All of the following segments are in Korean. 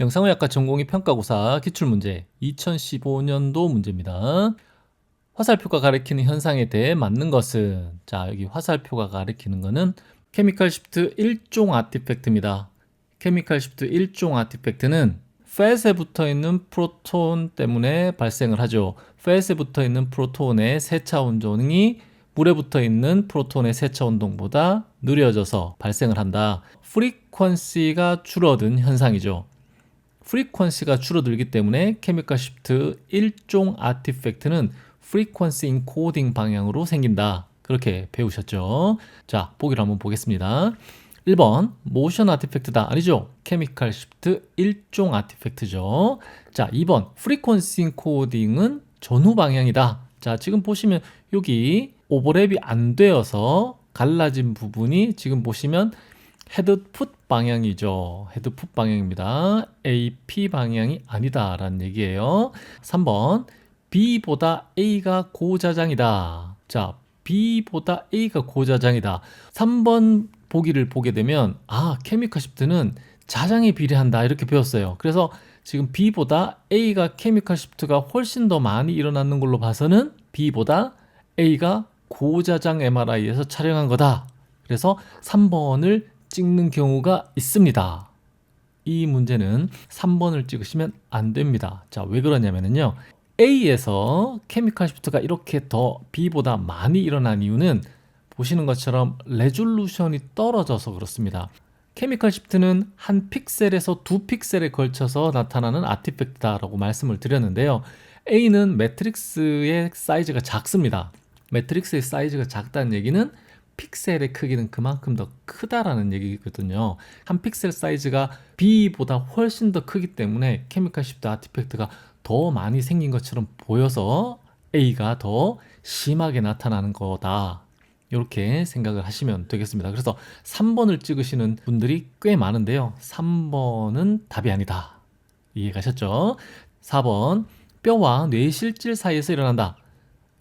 영상의학과 전공의 평가고사 기출문제 2015년도 문제입니다. 화살표가 가리키는 현상에 대해 맞는 것은 자 여기 화살표가 가리키는 것은 케미컬 시프트 1종 아티팩트입니다. 케미컬 시프트 1종 아티팩트는 팻에 붙어 있는 프로톤 때문에 발생을 하죠. 팻에 붙어 있는 프로톤의 세차 운동이 물에 붙어 있는 프로톤의 세차 운동보다 느려져서 발생을 한다. 프리퀀시가 줄어든 현상이죠. 프리퀀시가 줄어들기 때문에 케미컬 시프트 1종 아티팩트는 프리퀀시 인코딩 방향으로 생긴다. 그렇게 배우셨죠. 자, 보기를 한번 보겠습니다. 1번 모션 아티팩트다. 아니죠. 케미컬 시프트 1종 아티팩트죠. 자, 2번 프리퀀시 인코딩은 전후 방향이다. 자, 지금 보시면 여기 오버랩이 안 되어서 갈라진 부분이 지금 보시면 헤드풋 방향이죠. 헤드풋 방향입니다. AP 방향이 아니다라는 얘기예요. 3번 B보다 A가 고자장이다. 자, B보다 A가 고자장이다. 3번 보기를 보게 되면 아, 케미컬 시프트는 자장에 비례한다. 이렇게 배웠어요. 그래서 지금 B보다 A가 케미컬 시프트가 훨씬 더 많이 일어나는 걸로 봐서는 B보다 A가 고자장 MRI에서 촬영한 거다. 그래서 3번을 찍는 경우가 있습니다. 이 문제는 3번을 찍으시면 안 됩니다. 자, 왜 그러냐면요. A에서 케미컬 시프트가 이렇게 더 B보다 많이 일어난 이유는 보시는 것처럼 레졸루션이 떨어져서 그렇습니다. 케미컬 시프트는 한 픽셀에서 두 픽셀에 걸쳐서 나타나는 아티팩트다라고 말씀을 드렸는데요. A는 매트릭스의 사이즈가 작습니다. 매트릭스의 사이즈가 작다는 얘기는 픽셀의 크기는 그만큼 더 크다라는 얘기거든요. 한 픽셀 사이즈가 B보다 훨씬 더 크기 때문에 케미컬 시프트 아티팩트가 더 많이 생긴 것처럼 보여서 A가 더 심하게 나타나는 거다. 이렇게 생각을 하시면 되겠습니다. 그래서 3번을 찍으시는 분들이 꽤 많은데요. 3번은 답이 아니다. 이해 가셨죠? 4번 뼈와 뇌 실질 사이에서 일어난다.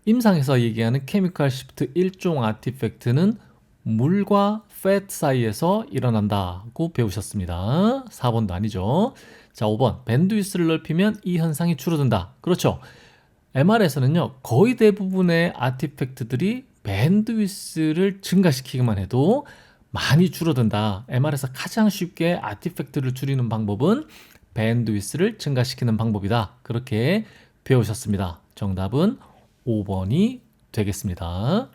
임상에서 얘기하는 케미컬 시프트 1종 아티팩트는 물과 팻 사이에서 일어난다고 배우셨습니다. 4번도 아니죠. 자, 5번. 밴드위스를 넓히면 이 현상이 줄어든다. 그렇죠. MR에서는요, 거의 대부분의 아티팩트들이 밴드위스를 증가시키기만 해도 많이 줄어든다. MR에서 가장 쉽게 아티팩트를 줄이는 방법은 밴드위스를 증가시키는 방법이다. 그렇게 배우셨습니다. 정답은 5번이 되겠습니다.